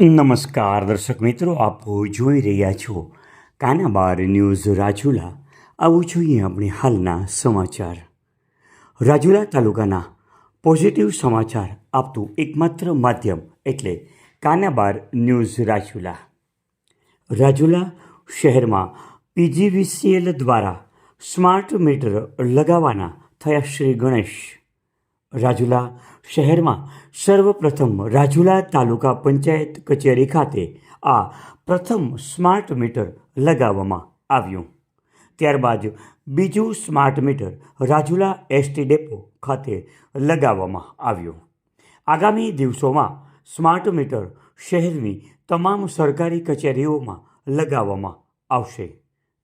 નમસ્કાર, દર્શક મિત્રો, આપ જોઈ રહ્યા છો કાનાબાર ન્યૂઝ રાજુલા. આવું જોઈએ આપણે હાલના સમાચાર. રાજુલા તાલુકાના પોઝિટિવ સમાચાર આપતું એકમાત્ર માધ્યમ એટલે કાનાબાર ન્યૂઝ રાજુલા. રાજુલા શહેરમાં પીજીવીસીએલ દ્વારા સ્માર્ટ મીટર લગાવવાના થયા શ્રી ગણેશ. રાજુલા શહેરમાં સર્વપ્રથમ રાજુલા તાલુકા પંચાયત કચેરી ખાતે આ પ્રથમ સ્માર્ટ મીટર લગાવવામાં આવ્યું. ત્યારબાદ બીજું smart meter Rajula ST depot ખાતે લગાવવામાં આવ્યું. આગામી દિવસોમાં સ્માર્ટ મીટર શહેરની તમામ સરકારી કચેરીઓમાં લગાવવામાં આવશે.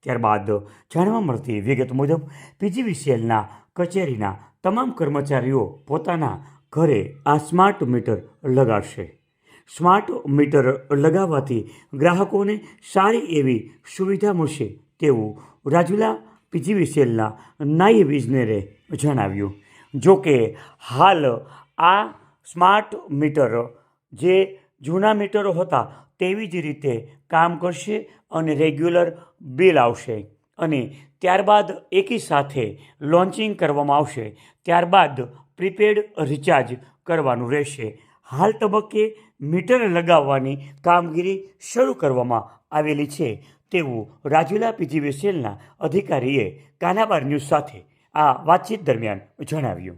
ત્યારબાદ જાણવા મળતી વિગત મુજબ પીજીવીસીએલના કચેરીના તમામ કર્મચારીઓ પોતાના ઘરે આ સ્માર્ટ મીટર લગાડશે. સ્માર્ટ મીટર લગાવવાથી ગ્રાહકોને સારી એવી સુવિધા મળશે તેવું રાજુલા પીજીવીસીએલના નાયબ ઇજનેરે જણાવ્યું. જો કે હાલ આ સ્માર્ટ મીટર જે જૂના મીટરો હતા તેવી જ રીતે કામ કરશે અને રેગ્યુલર બિલ આવશે. અને ત્યારબાદ એકી સાથે લોન્ચિંગ કરવામાં આવશે. ત્યારબાદ પ્રીપેડ રિચાર્જ કરવાનું રહેશે. હાલ તબક્કે મીટર લગાવવાની કામગીરી શરૂ કરવામાં આવેલી છે. તેવું રાજુલા પીજીવીસીએલના અધિકારીએ કાનાબાર ન્યૂઝ સાથે આ વાતચીત દરમિયાન જણાવ્યું.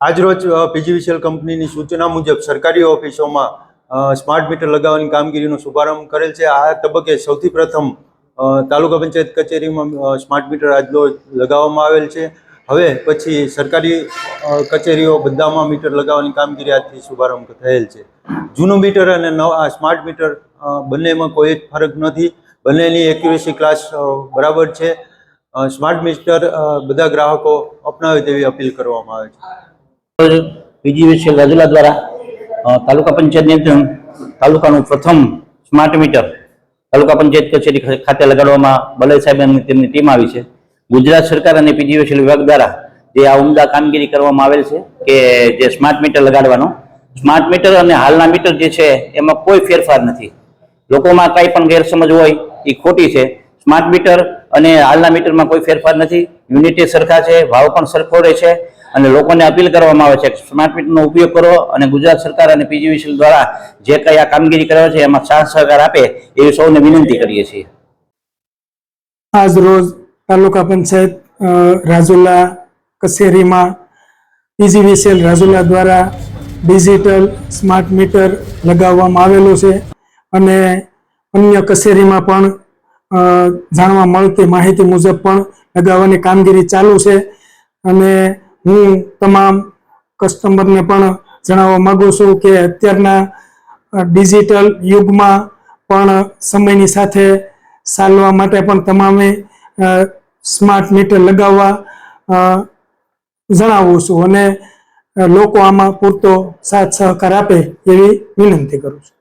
આજરોજ પીજીવીસીએલ કંપનીની સૂચના મુજબ સરકારી ઓફિસોમાં સ્માર્ટ મીટર લગાવવાની કામગીરીનો શુભારંભ કરેલ છે. આ તબક્કે સૌથી પ્રથમ તાલુકા પંચાયત કચેરીમાં સ્માર્ટ મીટર આજનો લગાવવામાં આવેલ છે. હવે પછી સરકારી કચેરીઓ બધામાં મીટર લગાવવાની કામગીરી આજથી શુભારંભ થયેલ છે. જૂનું મીટર અને નવા સ્માર્ટ મીટર બંનેમાં કોઈ જ ફરક નથી. બંનેની એક્યુરેસી ક્લાસ બરાબર છે. સ્માર્ટ મીટર બધા ગ્રાહકો અપનાવે તેવી અપીલ કરવામાં આવે છે. પીજીવીસી રાજુલા દ્વારા તાલુકા પંચાયતની તાલુકાનું પ્રથમ સ્માર્ટ મીટર તાલુકા પંચાયત કચેરી ખાતે લગાડવામાં બલય સાહેબ અને તેમની ટીમ આવી છે. ગુજરાત સરકાર અને પીજીવીસીએલ વિભાગ દ્વારા જે આ ઉમદા કામગીરી કરવામાં આવેલ છે કે જે સ્માર્ટ મીટર લગાડવાનો, સ્માર્ટ મીટર અને હાલના મીટર જે છે એમાં કોઈ ફેરફાર નથી. લોકોમાં કાંઈ પણ ગેરસમજ હોય એ ખોટી છે. સ્માર્ટ મીટર અને હાલના મીટરમાં કોઈ ફેરફાર નથી. યુનિટી સરખા છે, ભાવ પણ સરખો રહે છે. અને લોકોને અપીલ કરવામાં આવે છે સ્માર્ટ મીટરનો ઉપયોગ કરો અને ગુજરાત સરકાર અને પીજીવીસીએલ દ્વારા જે કંઈ આ કામગીરી કરે છે એમાં સાથ સહકાર આપે એવી સૌને વિનંતી કરીએ છીએ. આજ રોજ તાલુકા પંચાયત રાજુલા કચેરીમાં પીજીવીસીએલ રાજુલા દ્વારા ડિજિટલ સ્માર્ટ મીટર લગાવવામાં આવેલું છે અને અન્ય કચેરીમાં પણ જાણવા મળતી માહિતી મુજબ પણ લગાવવાની કામગીરી ચાલુ છે અને હું તમામ કસ્ટમરને પણ જણાવવા માંગુ છું કે અત્યારના ડિજિટલ યુગમાં પણ સમયની સાથે ચાલવા માટે પણ તમામે સ્માર્ટ મીટર લગાવવા જણાવું છું અને લોકો આમાં પૂરતો સાથ સહકાર આપે એવી વિનંતી કરું છું.